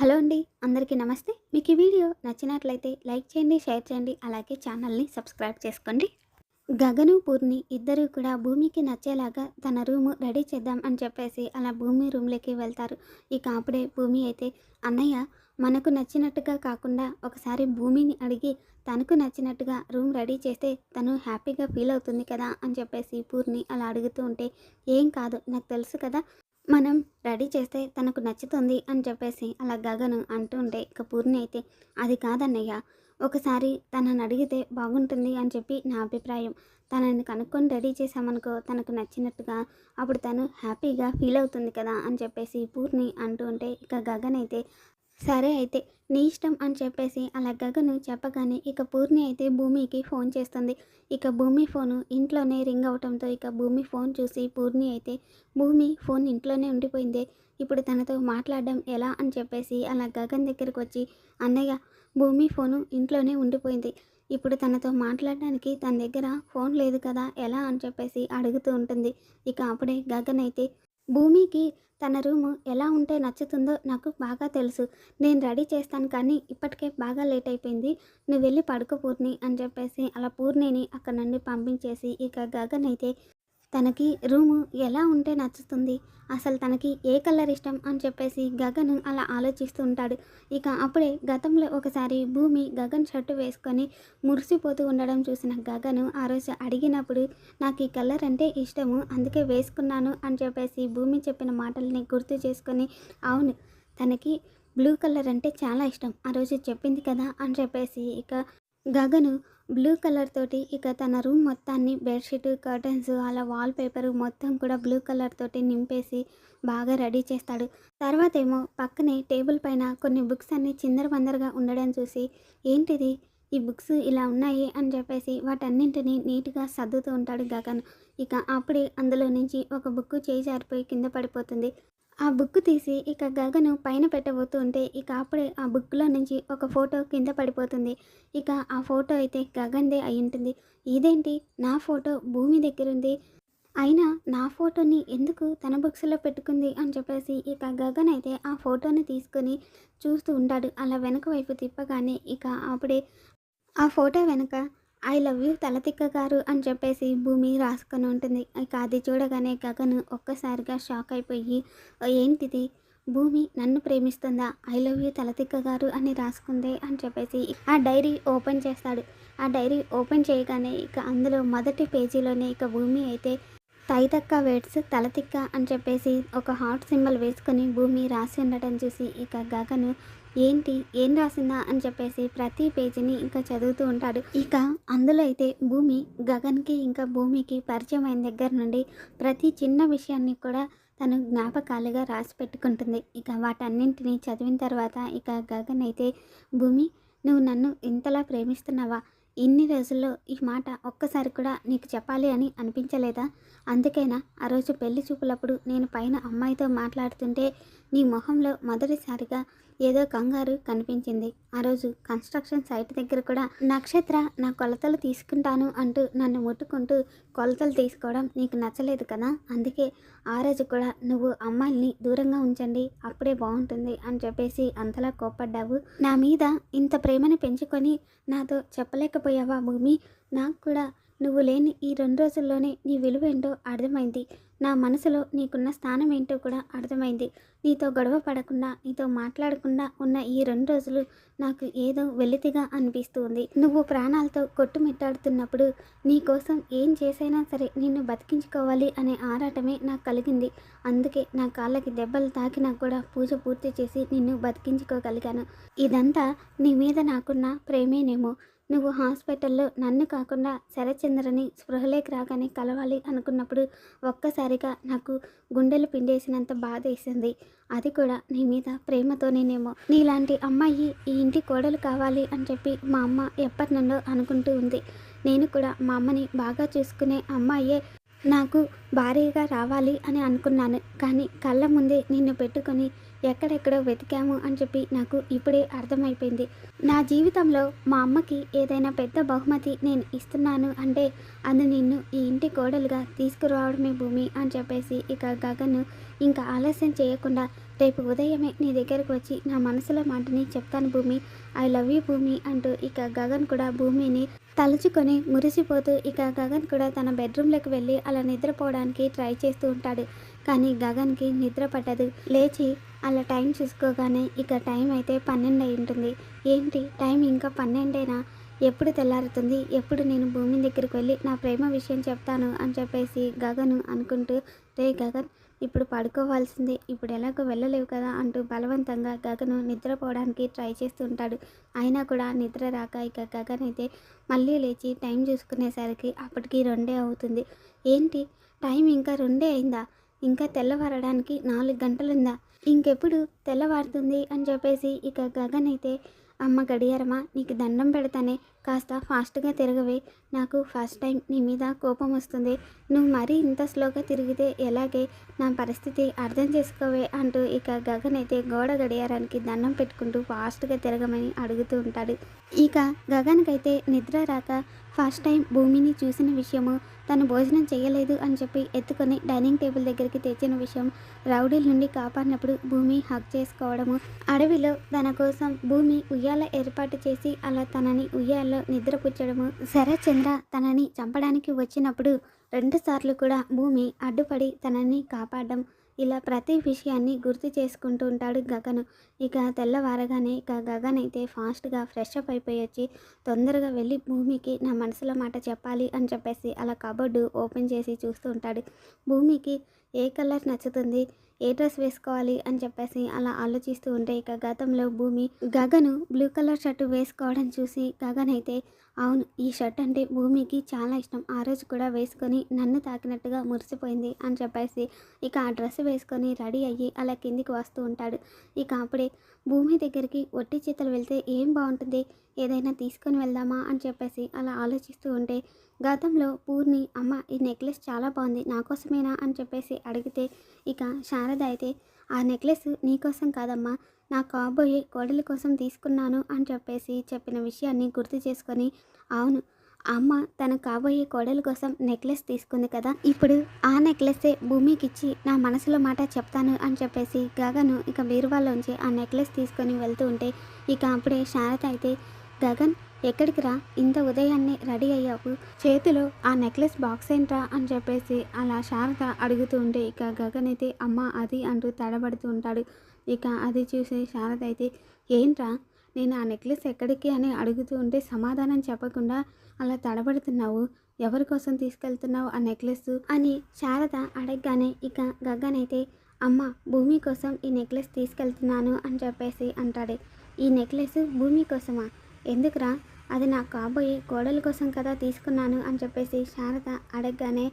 Hello అండి అందరికీ నమస్తే. మీకు ఈ వీడియో నచ్చినట్లయితే లైక్ చేయండి షేర్ చేయండి అలాగే ఛానల్ని సబ్స్క్రైబ్ చేసుకోండి. గగను పూర్ణి ఇద్దరు కూడా భూమికి నచ్చేలాగా తన రూము రెడీ చేద్దాం అని చెప్పేసి అలా భూమి రూమ్లోకి వెళ్తారు. ఇక అప్పుడే భూమి అయితే అన్నయ్య మనకు నచ్చినట్టుగా కాకుండా ఒకసారి భూమిని అడిగి తనకు నచ్చినట్టుగా రూమ్ రెడీ చేస్తే తను హ్యాపీగా ఫీల్ అవుతుంది కదా? అని చెప్పేసి పూర్ణి అలా అడుగుతూ ఉంటే ఏం కాదు నాకు తెలుసు కదా మనం రెడీ చేస్తే తనకు నచ్చుతుంది అని చెప్పేసి అలా గగను అంటూ ఉంటే ఇక పూర్ణి అయితే అది కాదన్నయ్య. ఒకసారి తనని అడిగితే బాగుంటుంది అని చెప్పి నా అభిప్రాయం. తనని కనుక్కొని రెడీ చేశామనుకో తనకు నచ్చినట్టుగా అప్పుడు తను హ్యాపీగా ఫీల్ అవుతుంది కదా అని చెప్పేసి పూర్ణి అంటూ ఉంటే ఇక గగన్ అయితే సరే అయితే నీ ఇష్టం అని చెప్పేసి అలా గగను చెప్పగానే ఇక పూర్ణి అయితే భూమికి ఫోన్ చేస్తుంది. ఇక భూమి ఫోను ఇంట్లోనే రింగ్ అవటంతో ఇక భూమి ఫోన్ చూసి పూర్ణి అయితే భూమి ఫోన్ ఇంట్లోనే ఉండిపోయిందే ఇప్పుడు తనతో మాట్లాడడం ఎలా అని చెప్పేసి అలా గగన్ దగ్గరికి వచ్చి అన్నయ్య భూమి ఫోను ఇంట్లోనే ఉండిపోయింది. ఇప్పుడు తనతో మాట్లాడడానికి తన దగ్గర ఫోన్ లేదు కదా ఎలా అని చెప్పేసి అడుగుతూ ఉంటుంది. ఇక అప్పుడే గగన్ అయితే భూమికి తన రూము ఎలా ఉంటే నచ్చుతుందో నాకు బాగా తెలుసు. నేను రెడీ చేస్తాను కానీ ఇప్పటికే బాగా లేట్ అయిపోయింది. నువ్వు వెళ్ళి పడుకో పూర్ణి అని చెప్పేసి అలా పూర్ణిని అక్కడ నుండి పంపించేసి ఇక గగన్ అయితే తనకి రూము ఎలా ఉంటే నచ్చుతుంది? అసలు తనకి ఏ కలర్ ఇష్టం? అని చెప్పేసి గగన్ అలా ఆలోచిస్తూ ఉంటాడు. ఇక అప్పుడే గతంలో ఒకసారి భూమి గగన్ షర్టు వేసుకొని మురిసిపోతూ ఉండడం చూసిన గగన్ ఆ రోజు అడిగినప్పుడు నాకు ఈ కలర్ అంటే ఇష్టము అందుకే వేసుకున్నాను అని చెప్పేసి భూమి చెప్పిన మాటల్ని గుర్తు చేసుకొని అవును తనకి బ్లూ కలర్ అంటే చాలా ఇష్టం ఆ రోజు చెప్పింది కదా అని చెప్పేసి ఇక గగను బ్లూ కలర్ తోటి ఇక తన రూమ్ మొత్తాన్ని బెడ్షీట్ కర్టన్స్ అలా వాల్ పేపర్ మొత్తం కూడా బ్లూ కలర్ తోటి నింపేసి బాగా రెడీ చేస్తాడు. తర్వాత ఏమో పక్కనే టేబుల్ పైన కొన్ని బుక్స్ అన్ని చిందరవందరగా ఉండడం చూసి ఏంటిది? ఈ బుక్స్ ఇలా ఉన్నాయి? అని చెప్పేసి వాటన్నింటినీ నీట్గా సర్దుతూ ఉంటాడు గగన్. ఇక అప్పుడే అందులో నుంచి ఒక బుక్ చేయి జారిపోయి కింద పడిపోతుంది. ఆ బుక్ తీసి ఇక గగను పైన పెట్టబోతూ ఉంటే ఇక అప్పుడే ఆ బుక్లో నుంచి ఒక ఫోటో కింద పడిపోతుంది. ఇక ఆ ఫోటో అయితే గగన్దే అయి ఉంటుంది. ఇదేంటి? నా ఫోటో భూమి దగ్గరుంది. అయినా నా ఫోటోని ఎందుకు తన బుక్స్లో పెట్టుకుంది అని చెప్పేసి ఇక గగన్ అయితే ఆ ఫోటోని తీసుకొని చూస్తూ ఉంటాడు. అలా వెనక వైపు తిప్పగానే ఇక అప్పుడే ఆ ఫోటో వెనక ఐ లవ్ యూ తలతిక్క గారు అని చెప్పేసి భూమి రాసుకొని ఉంటుంది. ఇక అది చూడగానే గగన్ ఒక్కసారిగా షాక్ అయిపోయి ఏంటిది? భూమి నన్ను ప్రేమిస్తుందా? ఐ లవ్ యూ తలతిక్క గారు అని రాసుకుందే అని చెప్పేసి ఆ డైరీ ఓపెన్ చేస్తాడు. ఆ డైరీ ఓపెన్ చేయగానే ఇక అందులో మొదటి పేజీలోనే ఇక భూమి అయితే తైతక్క వేడ్స్ తలతిక్క అని చెప్పేసి ఒక హార్ట్ సింబల్ వేసుకొని భూమి రాసి ఉండటం చూసి ఇక గగను ఏంటి ఏం రాసిందా అని చెప్పేసి ప్రతి పేజీని ఇంకా చదువుతూ ఉంటాడు. ఇక అందులో అయితే భూమి గగన్కి ఇంకా భూమికి పరిచయం అయిన దగ్గర నుండి ప్రతి చిన్న విషయాన్ని కూడా తను జ్ఞాపకాలుగా రాసి పెట్టుకుంటుంది. ఇక వాటన్నింటినీ చదివిన తర్వాత ఇక గగన్ అయితే భూమి నువ్వు నన్ను ఇంతలా ప్రేమిస్తున్నావా? ఇన్ని రోజుల్లో ఈ మాట ఒక్కసారి కూడా నీకు చెప్పాలి అని అనిపించలేదా? అందుకైనా ఆ రోజు పెళ్ళి చూపులప్పుడు నేను పైన అమ్మాయితో మాట్లాడుతుంటే నీ మొహంలో మొదటిసారిగా ఏదో కంగారు కనిపించింది. ఆ రోజు కన్స్ట్రక్షన్ సైట్ దగ్గర కూడా నక్షత్ర నా కొలతలు తీసుకుంటాను అంటూ నన్ను ముట్టుకుంటూ కొలతలు తీసుకోవడం నీకు నచ్చలేదు కదా? అందుకే ఆ రోజు కూడా నువ్వు అమ్మాయిల్ని దూరంగా ఉంచండి అప్పుడే బాగుంటుంది అని చెప్పేసి అంతలా కోప్పడ్డావు. నా మీద ఇంత ప్రేమను పెంచుకొని నాతో చెప్పలేకపోయావా భూమి? నాకు కూడా నువ్వు లేని ఈ రెండు రోజుల్లోనే నీ విలువ ఏంటో అర్థమైంది. నా మనసులో నీకున్న స్థానం ఏంటో కూడా అర్థమైంది. నీతో గొడవ పడకుండా నీతో మాట్లాడకుండా ఉన్న ఈ రెండు రోజులు నాకు ఏదో వెలితిగా అనిపిస్తుంది. నువ్వు ప్రాణాలతో కొట్టుమిట్టాడుతున్నప్పుడు నీ కోసం ఏం చేసైనా సరే నిన్ను బతికించుకోవాలి అనే ఆరాటమే నాకు కలిగింది. అందుకే నా కాళ్ళకి దెబ్బలు తాకినా కూడా పూజ పూర్తి చేసి నిన్ను బతికించుకోగలిగాను. ఇదంతా నీ మీద నాకున్న ప్రేమేనేమో. నువ్వు హాస్పిటల్లో నన్ను కాకుండా శరచంద్రని స్పృహలేకి రాగానే కలవాలి అనుకున్నప్పుడు ఒక్కసారిగా నాకు గుండెలు పిండేసినంత బాధ వేసింది. అది కూడా నీ మీద ప్రేమతోనేనేమో. నీలాంటి అమ్మాయి ఈ ఇంటి కోడలు కావాలి అని చెప్పి మా అమ్మ ఎప్పటి నుండో అనుకుంటూ ఉంది. నేను కూడా మా అమ్మని బాగా చూసుకునే అమ్మాయే నాకు భారీగా రావాలి అని అనుకున్నాను. కానీ కళ్ళ ముందే నిన్ను పెట్టుకొని ఎక్కడెక్కడో వెతికాము అని చెప్పి నాకు ఇప్పుడే అర్థమైపోయింది. నా జీవితంలో మా అమ్మకి ఏదైనా పెద్ద బహుమతి నేను ఇస్తున్నాను అంటే అది నిన్ను ఈ ఇంటి కోడలుగా తీసుకురావడమే భూమి అని చెప్పేసి ఇక గగన్ ఇంకా ఆలస్యం చేయకుండా రేపు ఉదయమే నీ దగ్గరకు వచ్చి నా మనసులో మాటని చెప్తాను భూమి. ఐ లవ్ యూ భూమి అంటూ ఇక గగన్ కూడా భూమిని తలుచుకొని మురిసిపోతూ ఇక గగన్ కూడా తన బెడ్రూమ్లోకి వెళ్ళి అలా నిద్రపోవడానికి ట్రై చేస్తూ ఉంటాడు. కానీ గగన్కి నిద్ర పట్టదు. లేచి అలా టైం చూసుకోగానే ఇక టైం అయితే పన్నెండు అయి ఉంటుంది. ఏంటి? టైం ఇంకా పన్నెండేనా? ఎప్పుడు తెల్లారుతుంది? ఎప్పుడు నేను భూమి దగ్గరికి వెళ్ళి నా ప్రేమ విషయం చెప్తాను అని చెప్పేసి గగను అనుకుంటూ రే గగన్ ఇప్పుడు పడుకోవాల్సిందే. ఇప్పుడు ఎలాగో వెళ్ళలేవు కదా అంటూ బలవంతంగా గగను నిద్రపోవడానికి ట్రై చేస్తుంటాడు అయినా కూడా నిద్ర రాక ఇక గగన్ అయితే మళ్ళీ లేచి టైం చూసుకునేసరికి అప్పటికి రెండే అవుతుంది. ఏంటి? టైం ఇంకా రెండే అయిందా? ఇంకా తెల్లవారడానికి నాలుగు గంటలుందా? ఇంకెప్పుడు తెల్లవారుతుంది అని చెప్పేసి ఇక గగన్ అయితే అమ్మ గడియారమా నీకు దండం పెడతానే కాస్త ఫాస్ట్గా తిరగవే. నాకు ఫస్ట్ టైం నీ మీద కోపం వస్తుంది. నువ్వు మరీ ఇంత స్లోగా తిరిగితే ఎలాగే? నా పరిస్థితి అర్థం చేసుకోవే అంటూ ఇక గగన్ అయితే గోడ గడియారానికి దండం పెట్టుకుంటూ ఫాస్ట్గా తిరగమని అడుగుతూ ఉంటాడు. ఇక గగన్కైతే నిద్ర రాక ఫస్ట్ టైం భూమిని చూసిన విషయము తను భోజనం చేయలేదు అని చెప్పి ఎత్తుకొని డైనింగ్ టేబుల్ దగ్గరికి తెచ్చిన విషయం రౌడీల నుండి కాపాడినప్పుడు భూమి హక్ చేసుకోవడము అడవిలో తన కోసం భూమి ఉయ్యాల ఏర్పాటు చేసి అలా తనని ఉయ్యాల ఉయ్యాల్లో నిద్రపుచ్చడము శరత్చంద్ర తనని చంపడానికి వచ్చినప్పుడు రెండుసార్లు కూడా భూమి అడ్డుపడి తనని కాపాడడం. ఇలా ప్రతి విషయాన్ని గుర్తు చేసుకుంటూ ఉంటాడు గగన్. ఇక తెల్లవారగానే ఇక గగన్ అయితే ఫాస్ట్గా ఫ్రెష్ అప్ అయిపోయి వచ్చి తొందరగా వెళ్ళి భూమికి నా మనసులో మాట చెప్పాలి అని చెప్పేసి అలా కబోర్డు ఓపెన్ చేసి చూస్తూ ఉంటాడు. భూమికి ఏ కలర్ నచ్చుతుంది? ఏ డ్రెస్ వేసుకోవాలి అని చెప్పేసి అలా ఆలోచిస్తూ ఉంటే ఇక గతంలో భూమి గగను బ్లూ కలర్ షర్టు వేసుకోవడం చూసి గగన్ అయితే అవును ఈ షర్ట్ అంటే భూమికి చాలా ఇష్టం. ఆ రోజు కూడా వేసుకొని నన్ను తాకినట్టుగా మురిసిపోయింది అని చెప్పేసి ఇక ఆ డ్రెస్ వేసుకొని రెడీ అయ్యి అలా కిందికి వస్తూ ఉంటాడు. ఇక అప్పుడే భూమి దగ్గరికి ఒట్టి చేతులు వెళ్తే ఏం బాగుంటుంది? ఏదైనా తీసుకొని వెళ్దామా? అని చెప్పేసి అలా ఆలోచిస్తూ ఉంటే గతంలో పూర్ణి అమ్మ ఈ నెక్లెస్ చాలా బాగుంది. నా కోసమేనా? అని చెప్పేసి అడిగితే ఇక శారద అయితే ఆ నెక్లెస్ నీకోసం కాదమ్మా నా కాబోయే కోడలి కోసం తీసుకున్నాను అని చెప్పేసి చెప్పిన విషయాన్ని గుర్తు చేసుకొని అవును అమ్మ తన కాబోయే కోడలి కోసం నెక్లెస్ తీసుకుంది కదా ఇప్పుడు ఆ నెక్లెస్సే భూమికి ఇచ్చి నా మనసులో మాట చెప్తాను అని చెప్పేసి గగను ఇక బీరువాలోంచి ఆ నెక్లెస్ తీసుకొని వెళ్తూ ఉంటే ఇక అప్పుడే శారద అయితే గగన్ ఎక్కడికి రా? ఇంత ఉదయాన్నే రెడీ అయ్యావు. చేతిలో ఆ నెక్లెస్ బాక్స్ ఏంట్రా అని చెప్పేసి అలా శారద అడుగుతూ ఉంటే ఇక గగన్ అయితే అమ్మ అది అంటూ తడబడుతూ ఉంటాడు. ఇక అది చూసి శారద అయితే ఏంట్రా? నేను ఆ నెక్లెస్ ఎక్కడికి అని అడుగుతూ ఉంటే సమాధానం చెప్పకుండా అలా తడబడుతున్నావు? ఎవరి కోసం తీసుకెళ్తున్నావు ఆ నెక్లెస్? అని శారద అడగగానే ఇక గగన్ అయితే అమ్మ భూమి కోసం ఈ నెక్లెస్ తీసుకెళ్తున్నాను అని చెప్పేసి అంటాడు. ఈ నెక్లెస్ భూమి కోసమా? ఎందుకురా? అది నా కాబోయే కోడల కోసం కదా తీసుకున్నాను అని చెప్పేసి శారద అడగగానే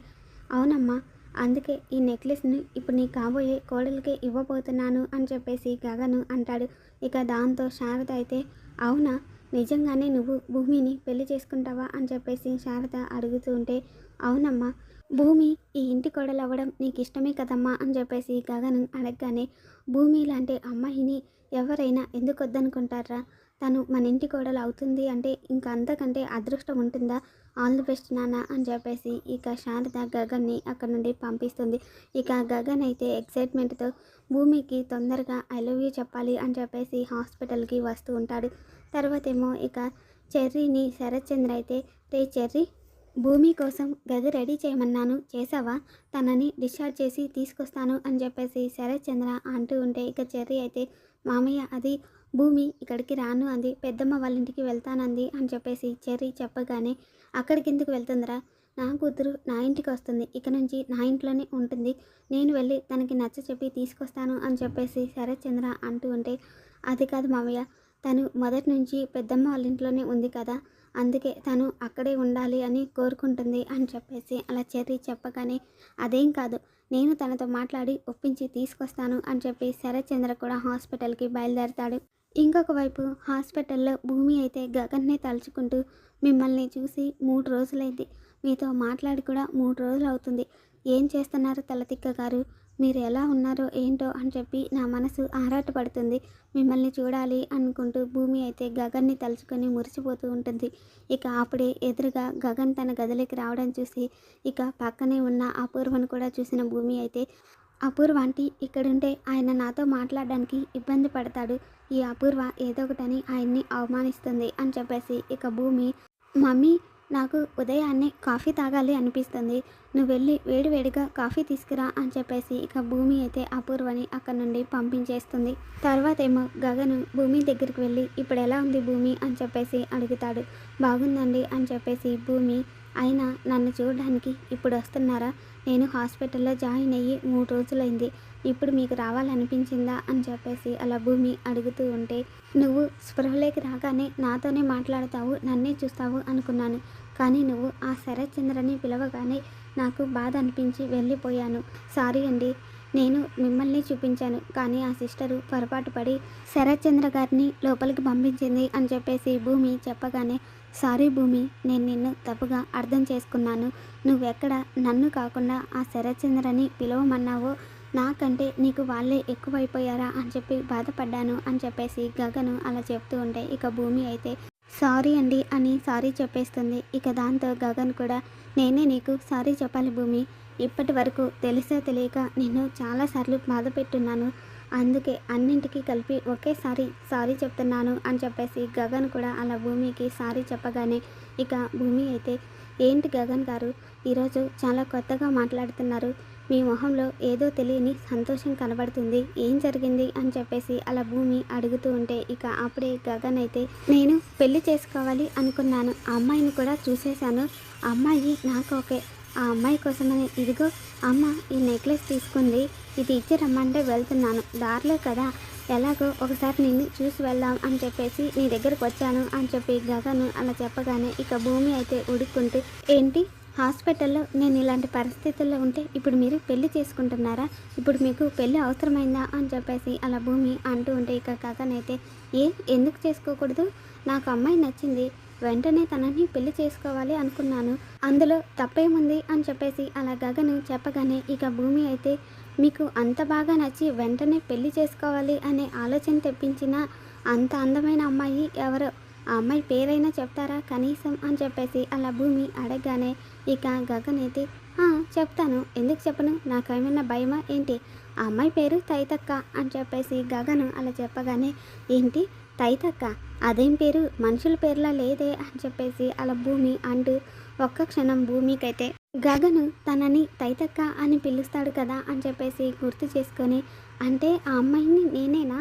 అవునమ్మా అందుకే ఈ నెక్లెస్ని ఇప్పుడు నీ కాబోయే కోడలికే ఇవ్వబోతున్నాను అని చెప్పేసి గగను అంటాడు. ఇక దాంతో శారద అయితే అవునా? నిజంగానే నువ్వు భూమిని పెళ్ళి చేసుకుంటావా? అని చెప్పేసి శారద అడుగుతూ ఉంటే అవునమ్మా భూమి ఈ ఇంటి కోడలు అవ్వడం నీకు ఇష్టమే కదమ్మా? అని చెప్పేసి గగను అడగగానే భూమి లాంటి అమ్మాయిని ఎవరైనా ఎందుకు వద్దనుకుంటారా? తను మన ఇంటి కోడలు అవుతుంది అంటే ఇంకా అంతకంటే అదృష్టం ఉంటుందా? ఆల్ ది బెస్ట్ నాన్న అని చెప్పేసి ఇక శారద గగన్ని అక్కడ నుండి పంపిస్తుంది. ఇక గగన్ అయితే ఎక్సైట్మెంట్తో భూమికి తొందరగా ఐ లవ్ యూ చెప్పాలి అని చెప్పేసి హాస్పిటల్కి వస్తూ ఉంటాడు. తర్వాత ఏమో ఇక చెర్రీని శరత్చంద్ర అయితే రే చెర్రీ భూమి కోసం గది రెడీ చేయమన్నాను చేసావా? తనని డిశ్చార్జ్ చేసి తీసుకొస్తాను అని చెప్పేసి శరత్చంద్ర అంటూ ఉంటే ఇక చెర్రీ అయితే మామయ్య అది భూమి ఇక్కడికి రాను అంది. పెద్దమ్మ వాళ్ళ ఇంటికి వెళ్తానంది అని చెప్పేసి చెర్రీ చెప్పగానే అక్కడికి ఎందుకు వెళ్తుందిరా? నా కూతురు నా ఇంటికి వస్తుంది. ఇక నుంచి నా ఇంట్లోనే ఉంటుంది. నేను వెళ్ళి తనకి నచ్చ చెప్పి తీసుకొస్తాను అని చెప్పేసి శరత్చంద్ర అంటూ ఉంటే అది కాదు మామయ్య. తను మొదటి నుంచి పెద్దమ్మ వాళ్ళ ఇంట్లోనే ఉంది కదా. అందుకే తను అక్కడే ఉండాలి అని కోరుకుంటుంది అని చెప్పేసి అలా చెర్రీ చెప్పగానే అదేం కాదు. నేను తనతో మాట్లాడి ఒప్పించి తీసుకొస్తాను అని చెప్పి శరత్ చంద్ర కూడా హాస్పిటల్కి బయలుదేరతాడు. ఇంకొక వైపు హాస్పిటల్లో భూమి అయితే గగన్నే తలుచుకుంటూ మిమ్మల్ని చూసి మూడు రోజులైంది. మీతో మాట్లాడి కూడా మూడు రోజులు అవుతుంది. ఏం చేస్తున్నారు తలతిక్క గారు మీరు ఎలా ఉన్నారో ఏంటో అని చెప్పి నా మనసు ఆరాటపడుతుంది. మిమ్మల్ని చూడాలి అనుకుంటూ భూమి అయితే గగన్ని తలుచుకొని మురిసిపోతూ ఉంటుంది. ఇక అప్పుడే ఎదురుగా గగన్ తన గదిలోకి రావడం చూసి ఇక పక్కనే ఉన్న అపూర్వను కూడా చూసిన భూమి అయితే అపూర్వ అంటే ఇక్కడుంటే ఆయన నాతో మాట్లాడడానికి ఇబ్బంది పడతాడు. ఈ అపూర్వ ఏదో ఒకటని ఆయన్ని అవమానిస్తుంది అని చెప్పేసి ఇక భూమి మమ్మీ నాకు ఉదయాన్నే కాఫీ తాగాలి అనిపిస్తుంది. నువ్వు వెళ్ళి వేడివేడిగా కాఫీ తీసుకురా అని చెప్పేసి ఇక భూమి అయితే అపూర్వని అక్కడ నుండి పంపించేస్తుంది. తర్వాత ఏమో గగను భూమి దగ్గరికి వెళ్ళి ఇప్పుడు ఎలా ఉంది భూమి? అని చెప్పేసి అడుగుతాడు. బాగుందండి అని చెప్పేసి భూమి అయినా నన్ను చూడడానికి ఇప్పుడు వస్తున్నారా? నేను హాస్పిటల్లో జాయిన్ అయ్యి మూడు రోజులైంది. ఇప్పుడు మీకు రావాలనిపించిందా అని చెప్పేసి అలా భూమి అడుగుతూ ఉంటే నువ్వు స్పృహలోకి రాగానే నాతోనే మాట్లాడతావు నన్నే చూస్తావు అనుకున్నాను. కానీ నువ్వు ఆ శరత్ చంద్రని పిలవగానే నాకు బాధ అనిపించి వెళ్ళిపోయాను. సారీ అండి నేను మిమ్మల్ని చూపించాను. కానీ ఆ సిస్టరు పొరపాటు పడి శరత్ చంద్ర గారిని లోపలికి పంపించింది అని చెప్పేసి భూమి చెప్పగానే సారీ భూమి నేను నిన్ను తప్పుగా అర్థం చేసుకున్నాను. నువ్వెక్కడ నన్ను కాకుండా ఆ శరత్చంద్రని పిలవమన్నావో నాకంటే నీకు వాళ్ళే ఎక్కువైపోయారా అని చెప్పి బాధపడ్డాను అని చెప్పేసి గగను అలా చెప్తూ ఉంటే ఇక భూమి అయితే సారీ అండి అని సారీ చెప్పేస్తుంది. ఇక దాంతో గగన్ కూడా నేనే నీకు సారీ చెప్పాలి భూమి. ఇప్పటి వరకు తెలిసే తెలియక నేను చాలాసార్లు బాధ పెట్టున్నాను. అందుకే అన్నింటికి కలిపి ఒకేసారి సారీ చెప్తున్నాను అని చెప్పేసి గగన్ కూడా అలా భూమికి సారీ చెప్పగానే ఇక భూమి అయితే ఏంటి గగన్ గారు? ఈరోజు చాలా కొత్తగా మాట్లాడుతున్నారు. మీ మొహంలో ఏదో తెలియని సంతోషం కనబడుతుంది. ఏం జరిగింది? అని చెప్పేసి అలా భూమి అడుగుతూ ఉంటే ఇక అప్పుడే గగన్ అయితే నేను పెళ్ళి చేసుకోవాలి అనుకున్నాను. ఆ అమ్మాయిని కూడా చూసేశాను. ఆ అమ్మాయి నాకు ఓకే. ఆ అమ్మాయి కోసమని ఇదిగో అమ్మ ఈ నెక్లెస్ తీసుకుంది. ఇది ఇచ్చి రమ్మంటే వెళ్తున్నాను. దారిలో కదా. ఎలాగో ఒకసారి నిన్ను చూసి వెళ్దాం అని చెప్పేసి నీ దగ్గరకు వచ్చాను అని చెప్పి గగను అలా చెప్పగానే ఇక భూమి అయితే ఉడుక్కుంటూ ఏంటి? హాస్పిటల్లో నేను ఇలాంటి పరిస్థితుల్లో ఉంటే ఇప్పుడు మీరు పెళ్ళి చేసుకుంటున్నారా? ఇప్పుడు మీకు పెళ్ళి అవసరమైందా? అని చెప్పేసి అలా భూమి అంటూ ఉంటే ఇక కథనైతే ఏ ఎందుకు చేసుకోకూడదు? నాకు అమ్మాయి నచ్చింది. వెంటనే తనని పెళ్ళి చేసుకోవాలి అనుకున్నాను. అందులో తప్పేముంది? అని చెప్పేసి అలా గగను చెప్పగానే ఇక భూమి అయితే మీకు అంత బాగా నచ్చి వెంటనే పెళ్ళి చేసుకోవాలి అనే ఆలోచన తెప్పించిన అంత అందమైన అమ్మాయి ఎవరో? ఆ అమ్మాయి పేరైనా చెప్తారా? కనీసం అని చెప్పేసి అలా భూమి అడగగానే ఇక గగన్ అయితే చెప్తాను. ఎందుకు చెప్పను? నాకేమైనా భయమా? ఏంటి? ఆ అమ్మాయి పేరు తైతక్క అని చెప్పేసి గగను అలా చెప్పగానే ఏంటి? తైతక్క? అదేం పేరు? మనుషుల పేర్లా లేదే అని చెప్పేసి అలా భూమి అంటూ ఒక్క క్షణం భూమికైతే గగను తనని తైతక్క అని పిలుస్తాడు కదా అని చెప్పేసి గుర్తు చేసుకొని అంటే ఆ అమ్మాయిని నేనేనా?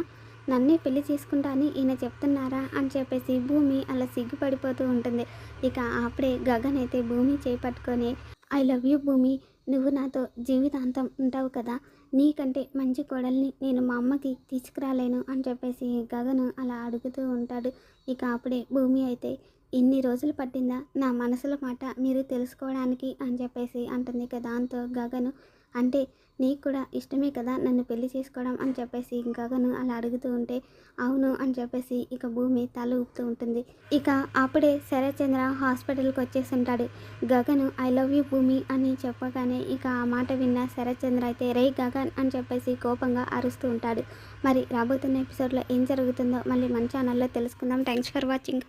నన్నే పెళ్ళి చేసుకుంటా అని ఈయన చెప్తున్నారా అని చెప్పేసి భూమి అలా సిగ్గుపడిపోతూ ఉంటుంది. ఇక అప్పుడే గగన్ అయితే భూమి చేపట్టుకొని ఐ లవ్ యూ భూమి నువ్వు నాతో జీవితాంతం ఉంటావు కదా నీకంటే మంచి కోడల్ని నేను మా అమ్మకి తీసుకురాలేను అని చెప్పేసి గగను అలా అడుగుతూ ఉంటాడు. ఇక అప్పుడే భూమి అయితే ఇన్ని రోజులు పట్టిందా? నా మనసుల మాట మీరు తెలుసుకోవడానికి అని చెప్పేసి అంటుంది. ఇక దాంతో గగను అంటే నీకు కూడా ఇష్టమే కదా నన్ను పెళ్ళి చేసుకోవడం అని చెప్పేసి గగను అలా అడుగుతూ ఉంటే అవును అని చెప్పేసి ఇక భూమి తల ఊపుతూ ఉంటుంది. ఇక అప్పుడే శరత్చంద్ర హాస్పిటల్కి వచ్చేసి ఉంటాడు గగను ఐ లవ్ యూ భూమి అని చెప్పగానే ఇక ఆ మాట విన్న శరత్చంద్ర అయితే రే గగన్ అని చెప్పేసి కోపంగా అరుస్తూ ఉంటాడు. మరి రాబోతున్న ఎపిసోడ్లో ఏం జరుగుతుందో మళ్ళీ మన ఛానల్లో తెలుసుకుందాం. Thanks for watching.